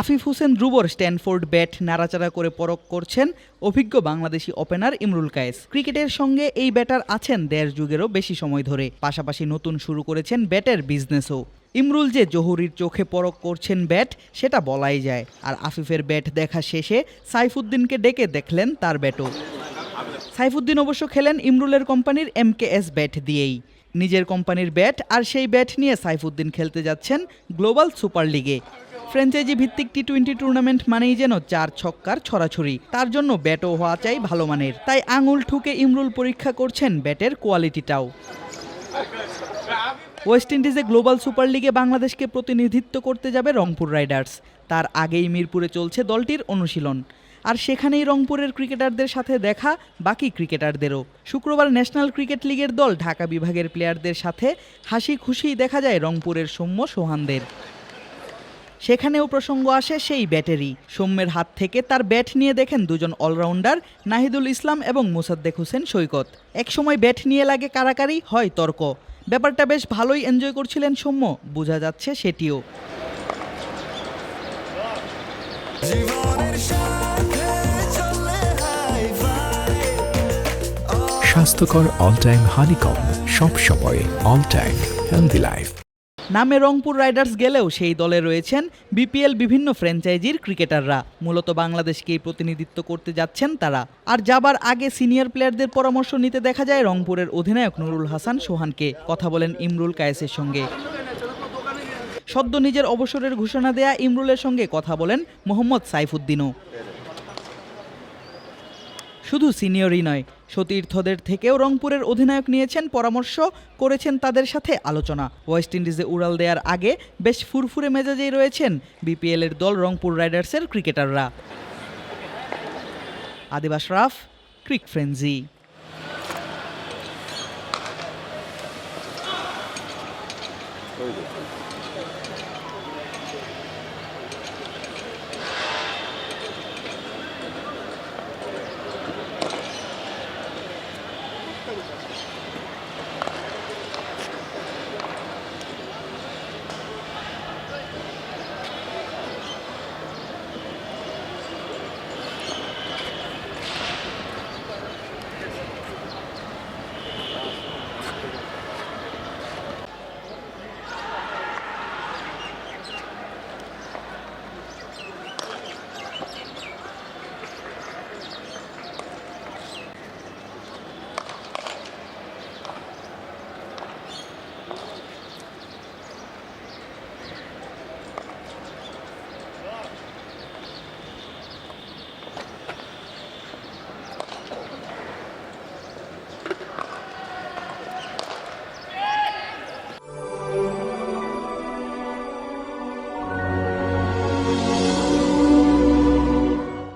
আফিফ হোসেন ধ্রুবর Stanford bat নাড়াচাড়া করে পরখ করছেন অভিজ্ঞ বাংলাদেশি ওপেনার ইমরুল কায়েস। ক্রিকেটের সঙ্গে এই ব্যাটার আছেন দেড় যুগেরও বেশি সময় ধরে। পাশাপাশি নতুন শুরু করেছেন ব্যাটের বিজনেসও ইমরুল যে জহুরির চোখে পরখ করছেন ব্যাট, সেটা বলাই যায়। আর আফিফের ব্যাট দেখা শেষে সাইফুদ্দিনকে ডেকে দেখলেন তার ব্যাটও। সাইফুদ্দিন অবশ্য খেলেন ইমরুলের কোম্পানির এমকেএস ব্যাট দিয়েই। নিজের কোম্পানির ব্যাট আর সেই ব্যাট নিয়ে সাইফুদ্দিন খেলতে যাচ্ছেন গ্লোবাল সুপার লিগে। ফ্র্যাঞ্চাইজি ভিত্তিক টি টোয়েন্টি টুর্নামেন্ট মানেই যেন চার ছক্কার ছড়াছড়ি। তার জন্য ব্যাটও হওয়া চাই ভালো মানের। তাই আঙুল ঠুকে ইমরুল পরীক্ষা করছেন ব্যাটের কোয়ালিটিটাও। ওয়েস্ট ইন্ডিজে গ্লোবাল সুপার লিগে বাংলাদেশকে প্রতিনিধিত্ব করতে যাবে রংপুর রাইডার্স। তার আগেই মিরপুরে চলছে দলটির অনুশীলন। আর সেখানেই রংপুরের ক্রিকেটারদের সাথে দেখা বাকি ক্রিকেটারদেরও। শুক্রবার ন্যাশনাল ক্রিকেট লিগের দল ঢাকা বিভাগের প্লেয়ারদের সাথে হাসি খুশিই দেখা যায় রংপুরের সৌম্য সোহানদের। সেখানেও প্রসঙ্গ আসে সেই ব্যাটেরই। সৌম্যের হাত থেকে তার ব্যাট নিয়ে দেখেন দুজন অলরাউন্ডার নাহিদুল ইসলাম এবং মুসাদ্দেক হোসেন সৈকত। একসময় ব্যাট নিয়ে লাগে কারাকারি, হয় তর্ক। ব্যাপারটা বেশ ভালোই এনজয় করছিলেন সৌম্য, বোঝা যাচ্ছে সেটিও। স্বাস্থ্যকর অল টাইম হানিকম সব সময় অল টাইম হেলদি লাইফ নামে রংপুর রাইডার্স গেলেও সেই দলে রয়েছেন বিপিএল বিভিন্ন ফ্র্যাঞ্চাইজির ক্রিকেটাররা। মূলত বাংলাদেশকেই প্রতিনিধিত্ব করতে যাচ্ছেন তারা। আর যাবার আগে সিনিয়র প্লেয়ারদের পরামর্শ নিতে দেখা যায় রংপুরের অধিনায়ক নুরুল হাসান সোহানকে। কথা বলেন ইমরুল কায়েসের সঙ্গে। সদ্য নিজের অবসরের ঘোষণা দেয়া ইমরুলের সঙ্গে কথা বলেন মোহাম্মদ সাইফুদ্দিনও। শুধু সিনিয়রই নয়, সতীর্থদের থেকেও রংপুরের অধিনায়ক নিয়েছেন পরামর্শ, করেছেন তাদের সাথে আলোচনা। ওয়েস্ট ইন্ডিজে উড়াল দেওয়ার আগে বেশ ফুরফুরে মেজাজেই রয়েছেন বিপিএল এর দল রংপুর রাইডার্সের ক্রিকেটাররা। আদিব আশরাফ ক্রিক দেখুন Obrigado.